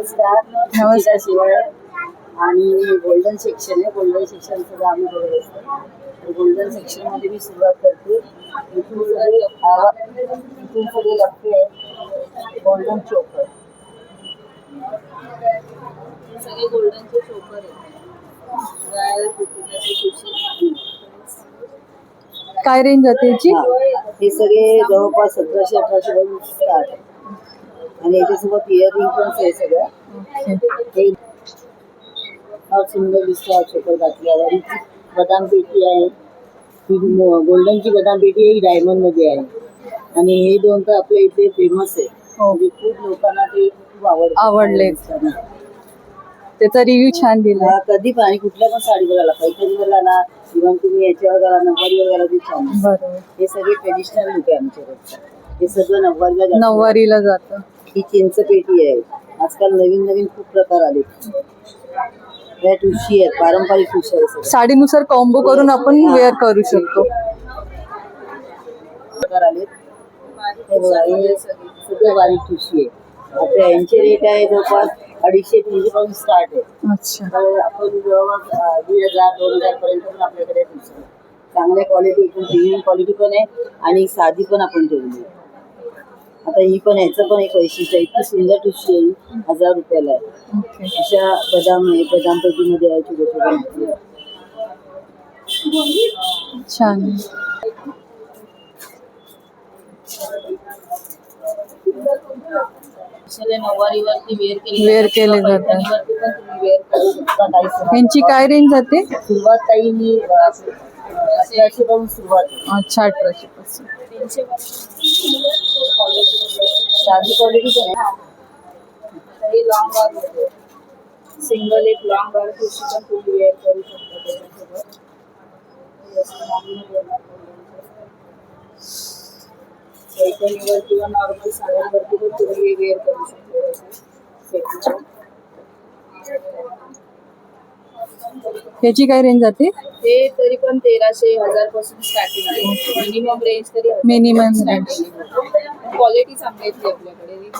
शिवाय आणि golden section आहे. गोल्डन सेक्शन सुद्धा आम्ही बघत असतो. गोल्डन सेक्शनमध्ये मी सुरुवात करते. इथून सगळे इथून सगळे लपते गोल्डन चोकर सगळे गोल्डनचे चोकर आहेत. काय रेंज जाते याची हे सगळे जवळपास सतराशे अठराशे पासून स्टार्ट आहे. आणि याच्यासोबत इयरिंग पण आहे सगळं. फार सुंदर दिसतो चोकर घातल्यावर बदाम पेटी आहे. ही गोल्डनची बदाम पेटी आहे ही डायमंडमध्ये आहे. आणि हे दोन तर आपल्या इथे फेमस आहे. हो. म्हणजे खूप लोकांना ते खूप आवडतं. आवडले. त्याचा रिव्ह्यू छान दिला. कधी पण. आणि कुठल्या पण साडीवर घाला. पैठणीवर घाला. किंवा तुम्ही याच्यावर घाला नऊवारीवर घाला ते छान. बरोबर. हे सगळे ट्रेडिशनल लुक आहे आमच्याकडचं. हे सगळं नऊवारीला जातं. नऊवारीला जात. ही चिंच पेटी आहे. आजकाल नवीन नवीन खूप प्रकार आले. या ठुशी आहेत पारंपरिक ठुशी आहे सगळ्या. साडीनुसार कॉम्बो करून आपण वेअर करू शकतो. प्रकार आले. हे बघा हे सगळं बारीक ठुशी आहे. आता यांचे रेट आहे जवळपास अडीचशे तीनशे पासून स्टार्ट आहे. अच्छा. तर आपण जवळपास दीड हजार दोन हजार पर्यंत पण आपल्याकडे ठुशी आहे. चांगल्या क्वालिटी एकदम प्रीमियम क्वालिटी पण आहे आणि साधी पण आपण ठेवली आहे. आता ही पण याचं पण एक वैशिष्ट्य आहे. इतकी सुंदर ठुशी आहे. हजार रुपयाला आहे. अशा बदाम आहे बदाम पेटीमध्ये आहे छोटे छोटे छान. वेअर केले जातात. यांची काय रेंज जाते? सुरुवात काही मी अठराशे पासून सुरुवात. अच्छा अठराशे पासून. साधी क्वालिटी पण आहे लॉंग बार सिंगल एक लॉंग बार खुशी पण तुम्ही वेअर करू शकता त्याच्यासोबत. पैठणीवर किंवा नॉर्मल साड्यांवरती पण तुम्ही वेअर करू शकता सेटचं. याची काय रेंज जाते? ते तरी पण तेराशे हजारपासून स्टार्टिंग आहे. मिनिमम रेंज तरी Minimum range. क्वालिटी चांगली आहे आपल्याकडे.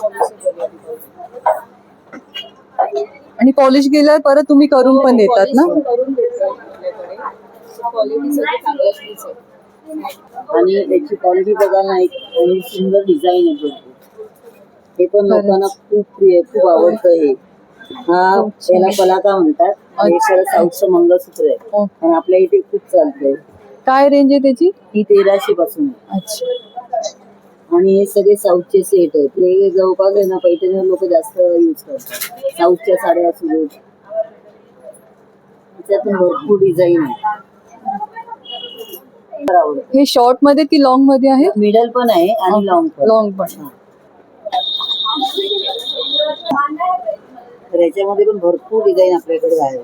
आणि पॉलिश केल्यावर परत तुम्ही करून पण देतात ना? करून देतो आपल्याकडे. क्वालिटी सगळी चांगल्याच आहे. आणि याची क्वालिटी आणि सुंदर डिझाईन आहे हे पण लोकांना खूप प्रिय खूप आवडतं हे. हा याला पलाका म्हणतात. हे खरं साऊथचं मंगळसूत्र आहे. हो. आणि आपल्या इथे खूप चालतंय. काय रेंज आहे त्याची? ही तेराशे पासून. आहे अच्छा. आणि हे सगळे साऊथचे सेट आहेत. हे जवळपास आहे ना पैठणीवर लोक जास्त यूज करतात. साऊथच्या साड्या असू देत त्याच्यातून भरपूर डिझाईन आहे. हे शॉर्टमध्ये की लॉंगमध्ये आहे? मिडल पण आहे आणि लॉंग पण. लॉंग पण. तर याच्यामध्ये पण भरपूर डिझाईन आपल्याकडे आहे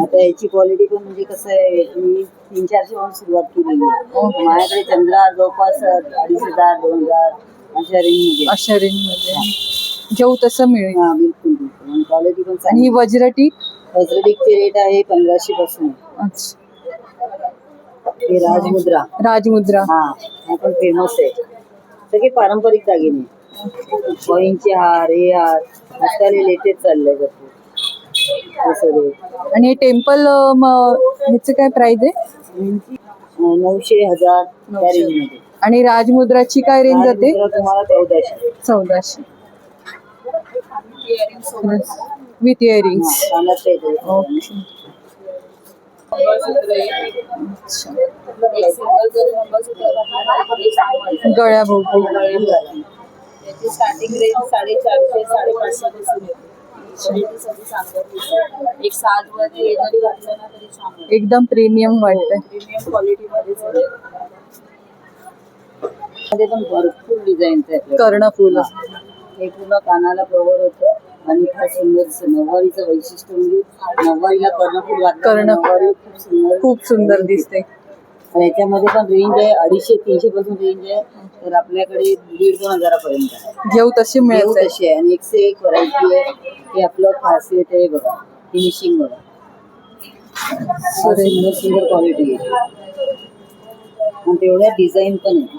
आता याची क्वालिटी पण म्हणजे कसं आहे मी तीन चारशे पासून सुरुवात केलेली आहे. माझ्याकडे चंद्रहार जवळपास अडीच हजार दोन हजार अशा रेंजमध्ये अशा रेंजमध्ये घेऊ तसं मिळेल. हा बिलकुल बिलकुल. आणि क्वालिटी पण आणि चांगली ही वज्रटी हजरडिकचे रेट आहे पंधराशे पासून. अच्छा. हे राजमुद्रा. राजमुद्रा. हा हा पण फेमस आहे. सगळे पारंपरिक दागिने. कॉईनचे हार हे हार. आजकाल लेटेस्ट चाललंय भरपूर हे सगळे. आणि हे टेम्पल ह्याचं काय प्राइस आहे? यांची, अं, नऊशे हजार त्या आणि राजमुद्राची काय रेंज जाते? तुम्हाला चौदाशे. चौदाशे. विथ इयरिंग्स कानात ते. येते. ओके अच्छा गळ्या भोवती याची स्टार्टिंग रेंज साडेचारशे साडेपाचशे पासून येते Quality सगळी चांगली आहे. एक सात मध्ये जरी घातलं ना तरी छान वाटतं. एकदम प्रीमियम वाटतंय प्रीमियम क्वालिटी मध्येच आहे. मध्ये पण भरपूर डिझाईन आहे कर्णफुल हे पूर्ण कानाला कव्हर होतं आणि फार सुंदर दिसतं. नऊवारीचं वैशिष्ट्य म्हणजे कर्णफूल कर्ण- नऊवारी खूप सुंदर खूप सुंदर दिसते आणि याच्यामध्ये पण रेंज आहे अडीचशे तीनशे पासून रेंज आहे. तर आपल्याकडे दीड दोन हजारापर्यंत आहे. घेऊ तशी मिळते तशी आहे. आणि एकशे एक व्हरायटी आहे. हे आपलं खासियत आहे बघा. फिनिशिंग बघा. सुंदर सुंदर क्वालिटी आहे. आणि तेवढ्या डिझाईन पण आहे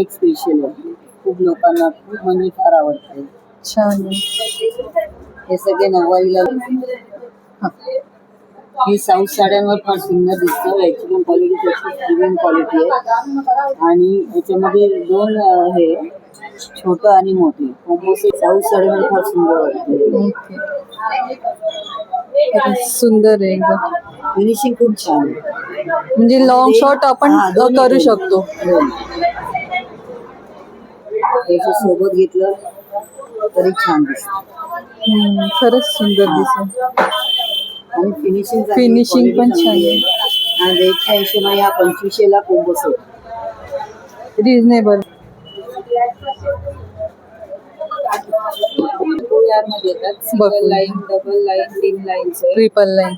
एक स्पेशल आहे. खूप लोकांना खूप म्हणजे फार आवडतं. छान हे सगळे हा. साऊथ साड्यांवर फार सुंदर दिसतं. याची पण क्वालिटी प्रीमियम क्वालिटी आहे. आणि याच्यामध्ये दोन हे छोटं आणि मोठे. साऊथ साड्यांवर फार सुंदर वाटते. सुंदर आहे एकदम. फिनिशिंग खूप छान आहे. म्हणजे लॉंग शॉर्ट आपण हा, दोन्ही करू दोन्ही. शकतो. दोन्ही. याच्या सोबत घेतलं तरी छान दिसत. हम्म, खरंच सुंदर दिसेल आणि फिनिशिंग Finishing पण छान आहे. आणि रेटच्या हिशोबाने हा पंचवीसशेला कोंबो सेट रिझनेबलमध्ये येतात. सिंगल लाईन डबल लाईन तीन लाईनचे हो. Triple line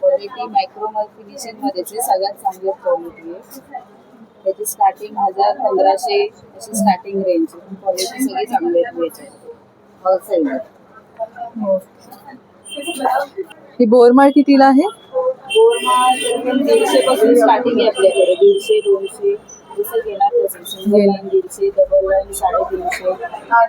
quality micro finishing मध्येच आहे सगळ्यात चांगली क्वालिटी आहे. त्याची स्टार्टिंग हजार पंधराशे अशी स्टार्टिंग रेंज आहे. क्वालिटी सगळी चांगली आहे. याची ही बोरमाळ कितीला आहे? दीडशे पासून स्टार्टिंग आहे आपल्याकडे. दीडशे दोनशे जसं घेणार तसं. सिंगल लाईन दीडशे डबल लाईन साडेतीनशे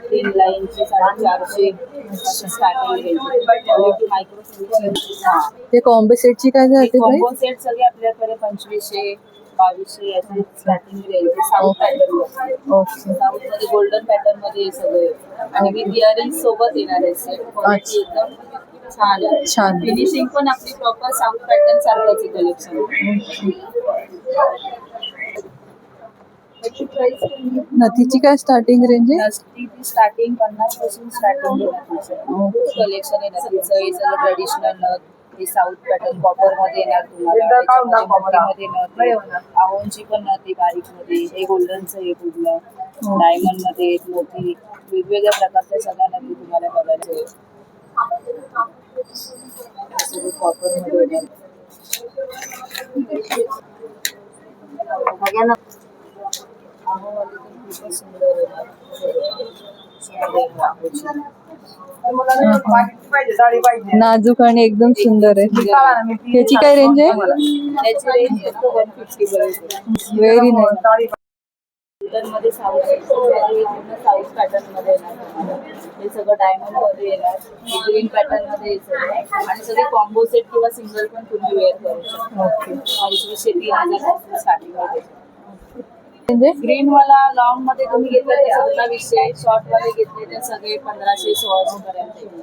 तीन लाईनची साडेचारशे. अशी starting range quality micro finishing हां ते कॉम्बो सेटची काय जाते कॉम्बो सेट सगळे आपल्याकडे पंचवीसशे बावीसशे असे starting range south pattern okay साऊथमध्ये. गोल्डन पॅटर्नमध्ये हे सगळे. आणि विथ इयरिंग सोबत येणार आहे. सेट क्वालिटी एकदम छान आहे. छान. फिनिशिंग पण आपली प्रॉपर साऊथ पॅटर्न सारखंच आहे कलेक्शन नथीची काय स्टार्टिंग रेंज आहे? स्टार्टिंग पन्नासपासून स्टार्टिंग कलेक्शन आहे नथीचं. हे सगळं ट्रेडिशनल नथ. हे साऊथ पॅटर्न कॉपरमध्ये येणार तुम्हाला. त्याच्यामध्ये मोतीमध्ये नथ आहे. पण नथ आहे बारीकमध्ये हे गोल्डनचं आहे पूर्ण. डायमंडमध्ये आहेत, मोती वेगवेगळ्या प्रकारच्या सगळ्या नदी तुम्हाला बघायचं आहे कॉपरमध्ये. नाजूक आणि एकदम सुंदर आहे. त्याची काय रेंज आहे? व्हेरी नाईस गोल्डनमध्ये साऊथमध्ये पूर्ण साऊथ पॅटर्नमध्ये येणार तुम्हाला. हे सगळं डायमंडमध्ये येणार ग्रीन पॅटर्नमध्ये आणि सगळे कॉम्बो सेट किंवा सिंगल पण तुम्ही वेअर करू शकता. पंचवीसशे तीन हजार स्टार्टिंगमध्ये म्हणजे? ग्रीन वाला लॉंगमध्ये तुम्ही घेतले तर सत्तावीसशे शॉर्टमध्ये घेतले तर सगळे पंधराशे सोळाशे पर्यंत येतील.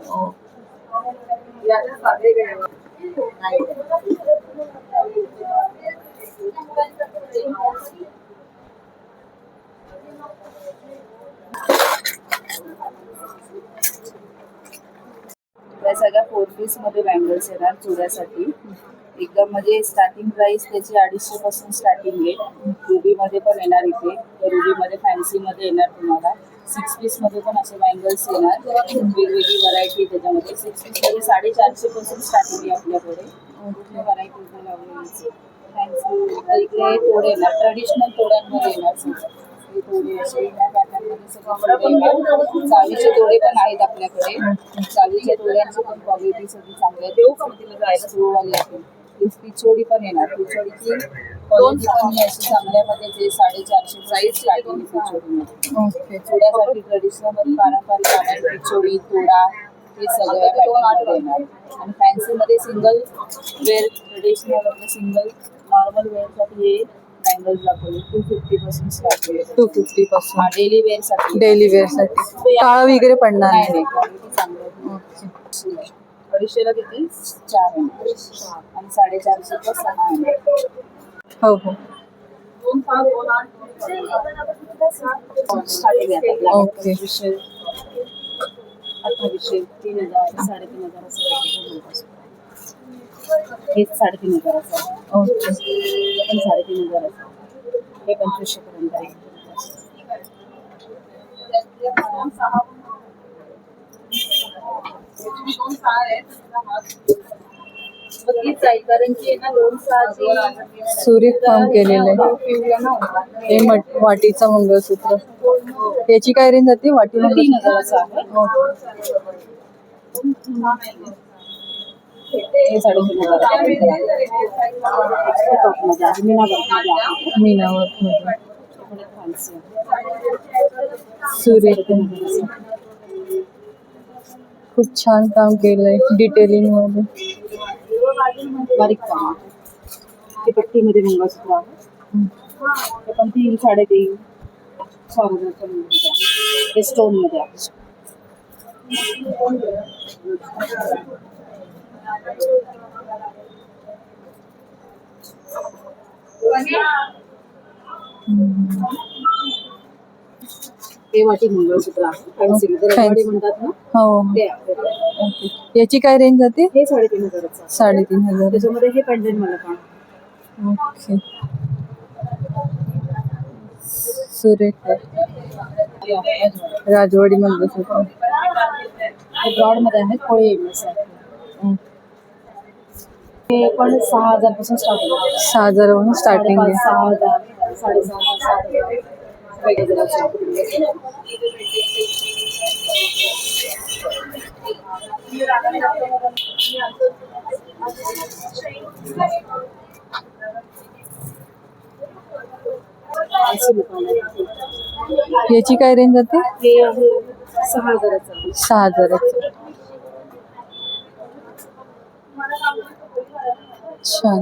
या सगळ्या फोर पीसमध्ये बँगल्स येणार चुड्यासाठी एकदम म्हणजे स्टार्टिंग प्राइस त्याची अडीचशे पासून स्टार्टिंग आहे. रुबी मध्ये पण येणार इथे. रुबी मध्ये फॅन्सी मध्ये येणार तुम्हाला. सिक्स पीसमध्ये पण असे बँगल्स येणार. वेगवेगळी व्हरायटी त्याच्यामध्ये. सिक्स पीसमध्ये साडेचारशे पासून स्टार्टिंग आहे आपल्याकडे. व्हरायटी फॅन्सी इकडे थोडे येणार. ट्रेडिशनल थोड्यांमध्ये येणार. सगळं. सगळं. चावीचे तोडे पण आहेत आपल्याकडे. चावीच्या तोड्यांची पण क्वालिटी सगळी चांगली आहे. देऊ पण तिला जायला? सुरुवाली आहे. पिचोडी पण येणार. पिचोडीची क्वालिटी पण अशी चांगल्यामध्ये जे साडेचारशे प्राईस स्टार्टिंग पिचोडीमध्ये चुड्यासाठी ट्रेडिशनल पारंपरिक आहे. पिचोडी तोडा हे पॅटर्नमध्ये येणार आणि फॅन्सी मध्ये single wear traditional single normal वेअरसाठी हे बँगल्स दाखवले टू फिफ्टी पासून स्टार्ट टू फिफ्टी पासून. डेली वेअरसाठी. डेली वेअरसाठी. काळा वगैरे पडणार नाही नाही. क्वालिटी चांगली आहे. अडीचशेला किती? चार. आहे आणि साडेचारशे सहा आहे. हो हो. स्टार्टिंग आहे. ओके. अठ्ठावीसशे तीन हजार साडेतीन हजार असं काहीतरी होत असतं. हे साडेतीन हजाराचं आहे हे पण साडेतीन हजाराचं आहे हे पंचवीसशे पर्यंत आहे. कारण की ना दोन सहा सुरेख काम केलेलं आहे. हे मट वाटीचा मंगळसूत्र. त्याची काय रेंज जाते वाटी तीन हजाराचं आहे. हे साडेतीन हजार आहे. आहे. आहे. मीनावर मध्ये थोडे आहे. आहे. खूप छान काम केलंय डिटेलिंगमध्ये बारीक काम ते पट्टीमध्ये मंगळसूत्र आहे ते पण तीन साडेतीन चार हजारच्या मध्ये आहे. हे स्टोनमध्ये आहे वाटी मंगळसूत्र आहे. फॅन्सी मध्ये रजवाडी म्हणतात ना? हो. ते आहे. ओके. याची काय रेंज जाते हे साडेतीन हजाराचं आहे. साडेतीन हजार. त्याच्यामध्ये हे पेंडेंट मला पण ओके. सुरेख. रजवाडी. मंगळसूत्र. ब्रॉडमध्ये आहेत कोळी एमएस आहे हे पण सहा हजारपासून स्टार्ट सहा हजारावरून स्टार्टिंग आहे सहा हजार साडेसहा हजार सात हजार वेगवेगळ्या प्रकारचे. अशी दुकान आहे. याची काय रेंज जाते हे आहे सहा हजाराचं. सहा हजाराची छान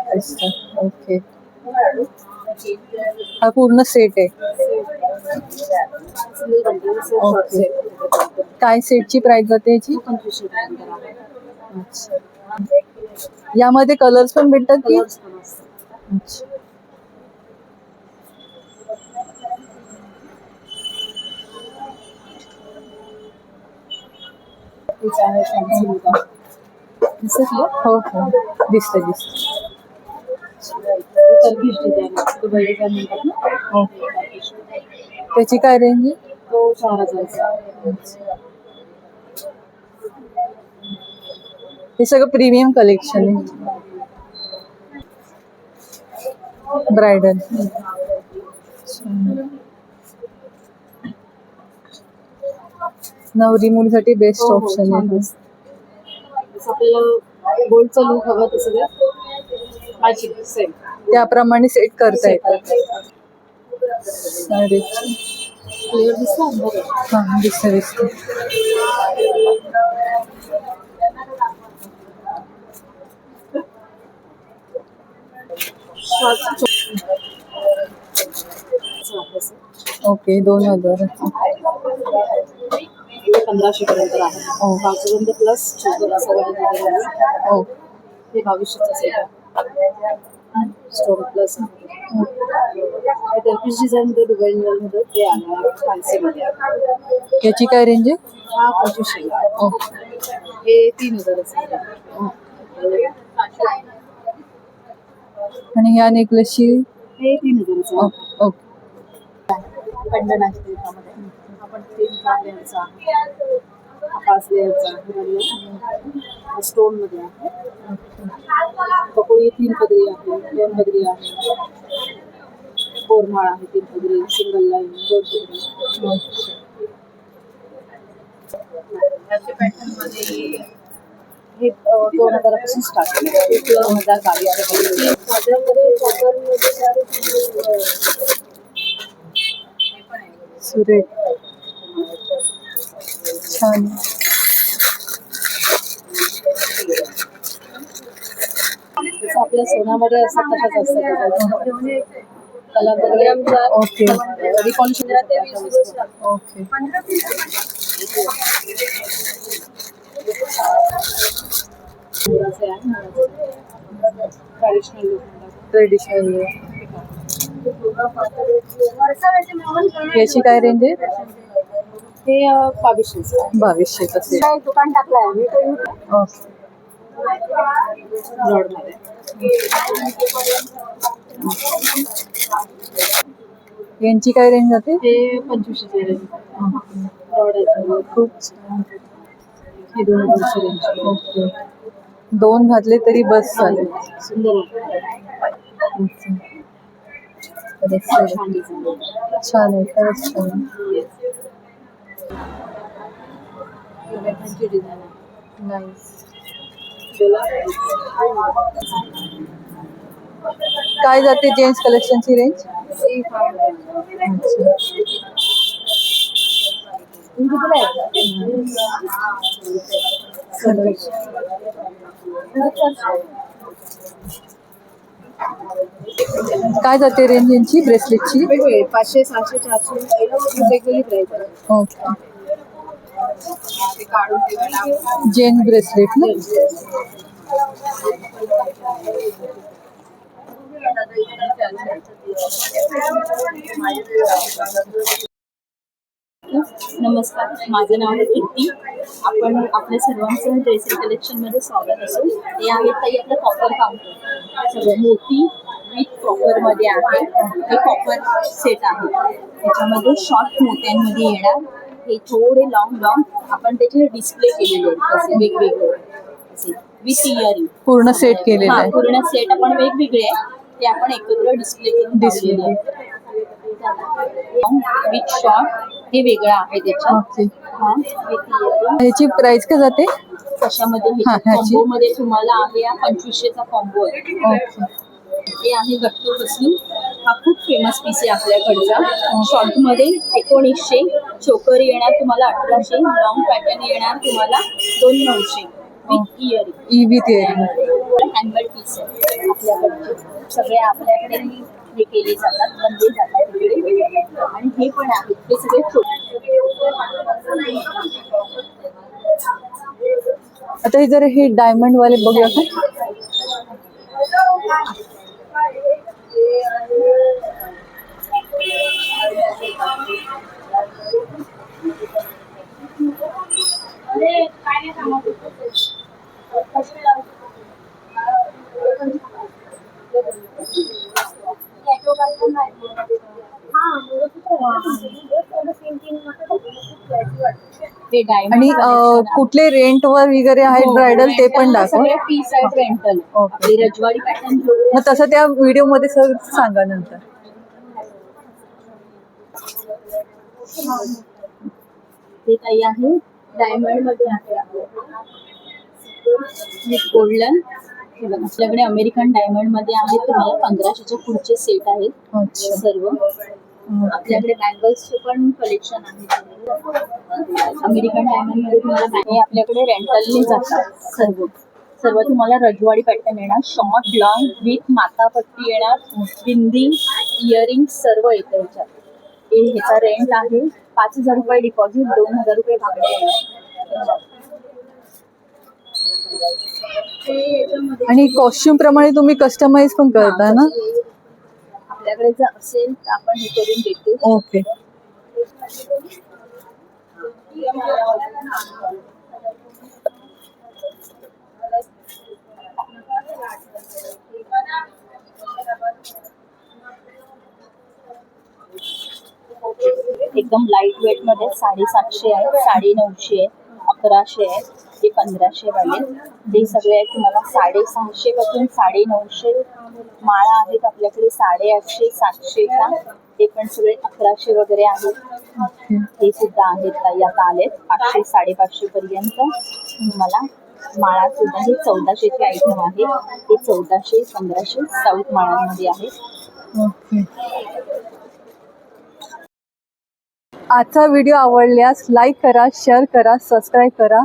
क्रिस्टल ओके हा पूर्ण सेट आहे ओके. सेट. काय सेटची प्राइस जाते याची. अच्छा यामध्ये कलर्स पण भेटतात की. अच्छा तिचं आहे फॅन्सी दुकान. दिसत ना? हो हो. दिसतं दिसतं हे. त्याची काय रेंज तो चार हजारचा. आहे. हे सगळं प्रीमियम कलेक्शन आहे. ब्रायडल नवरी मुलीसाठी बेस्ट हो, हो, ऑप्शन छान आहे. जसं आपल्याला गोल्डचा लुक हवा तसं ते मॅचिंग सेम त्याप्रमाणे सेट करता येतात क्लिअर दिसतं. हा दिसतं दिसतं. ओके दोन हजार. हे पंधराशे पर्यंत आहे हो. बाजूबंद प्लस छोटं सगळ्यांना हो. हे बावीसशेचं सेट आहे स्टोन प्लस हे. टर्किश डिझाईन मध्ये दुबई मध्ये ते आलं. फॅन्सी मध्ये याची काय रेंज आहे? हा पंचवीसशे. ओ हे तीन हजाराचं आहे. आणि या नेकलेसची हे तीन हजाराचं आहे. ओके ओके पेंडन आहे त्याच्यामध्ये आपण तीन हा पाच लेअरचा स्टोनमध्ये आहे. पकोडी तीन पदरी आहे दोन पदरी आहे. कोरमाळ आहे तीन पदरी सिंगल लाईन दोन पदरी हे दोन हजारापासून स्टार्ट आहे. दोन हजार बावीस सुरेख. छान आपल्या सोन्यामध्ये असतात तशाच असतात कलर वगैरे ओके. ओके ट्रॅडिशनल ट्रेडिशनल याची काय रेंज आहे? हे. बावीसशे दुकान ओके रोडमध्ये. यांची काय रेंज जाते रोड आहे खूप हे दोन. ओके. दोन घातले तरी बस चालेल. सुंदर. छान आहे खरंच छान आहे. डिझाईन आहे. काय जाते जेंट्स कलेक्शनची रेंज काय जाते रेंज यांची? ब्रेसलेटची पाचशे सहाशे चारशे वेगवेगळी प्राईस ओके जेन ब्रेसलेट ना? नमस्कार माझं नाव आहे कीर्ती. आपण आपल्या सर्वांचं ड्रेसिंग कलेक्शनमध्ये स्वागत असून हे आहे ताई आपलं कॉपर काउंटर सगळं मोती विथ कॉपरमध्ये आहे. हे कॉपर सेट आहे. त्याच्यामध्ये शॉर्ट मोत्यांमध्ये येणार. हे थोडे लॉंग लॉंग आपण त्याचे डिस्प्ले केलेले आहेत तसे वेगवेगळे. असे विथ इयरिंग पूर्ण सेट केलेलं हा आहे. पूर्ण सेट आपण वेगवेगळे आहे ते आपण एकत्र डिस्प्ले करून Display. दिलेले विथ शॉर्ट हे वेगळं आहे त्याच्यात. ओके हा विथ इयरिंग ह्याची प्राइस काय जाते? कशामध्ये? हा, ह्याची? कॉम्बो मध्ये तुम्हाला आहे हा पंचवीसशेचा कॉम्बो आहे. ओके हे आहे गट्टू बसली हा खूप फेमस पीस आहे आपल्याकडचा. शॉर्टमध्ये एकोणीसशे चोकर येणार तुम्हाला अठराशे. लॉंग पॅटर्न येणार तुम्हाला दोन नऊशे. विथ इयरिंग ई विथ इयरिंग हँडमेड पीस आहे आपल्याकडचे. सगळे आपल्याकडे हे केले जातात बनले जातात आणि हे पण आहेत ते सगळे छोटे आता हे जरा हे डायमंड वाले बघूया का ते डायमंड आणि कुठले रेंट वर वगैरे आहेत ब्रायडल ते पण दाखव. सगळे पीस आहेत रेंटल रजवाडी पॅटर्न मग तसं त्या व्हिडिओमध्ये सर सांगा नंतर. ते काही आहे डायमंडमध्ये आहे गोल्डन आपल्याकडे अमेरिकन डायमंडमध्ये आहे. तुम्हाला पंधराशेच्या पुढचे सेट आहेत. सर्व. आपल्याकडे बँगल्सचे पण कलेक्शन आहे. अमेरिकन डायमंडमध्ये तुम्हाला आपल्याकडे रेंटलने जातात सर्व. सर्व तुम्हाला रजवाडी पॅटर्न येणार शॉर्ट लॉंग विथ मातापट्टी येणार बिंदी इयरिंग सर्व येतं ह्याच्यात हे ह्याचा रेंट आहे. पाच हजार रुपये डिपॉझिट दोन हजार रुपये भाडे आणि कॉस्ट्युम प्रमाणे तुम्ही कस्टमाइज पण करता ना? आपल्याकडे जर असेल तर आपण हे करून देतो. ओके. एकदम लाइट वेटमध्ये साडेसातशे आहे साडे नऊशे आहे अकराशे आहे. ते पंधराशे वाले. ते सगळे आहेत तुम्हाला साडेसहाशे पासून साडे नऊशे माळा आहेत आपल्याकडे साडेआठशे का? ते पण सगळे अकराशे वगैरे आहेत. ते सुद्धा आहेत काही आता आलेत. पाचशे साडेपाचशे पर्यंत तुम्हाला माळा सुद्धा हे चौदाशेचे आयटम आहे. ते चौदाशे पंधराशे साऊथ माळांमध्ये आहेत आजचा व्हिडिओ आवडल्यास लाईक करा शेअर करा सबस्क्राईब करा.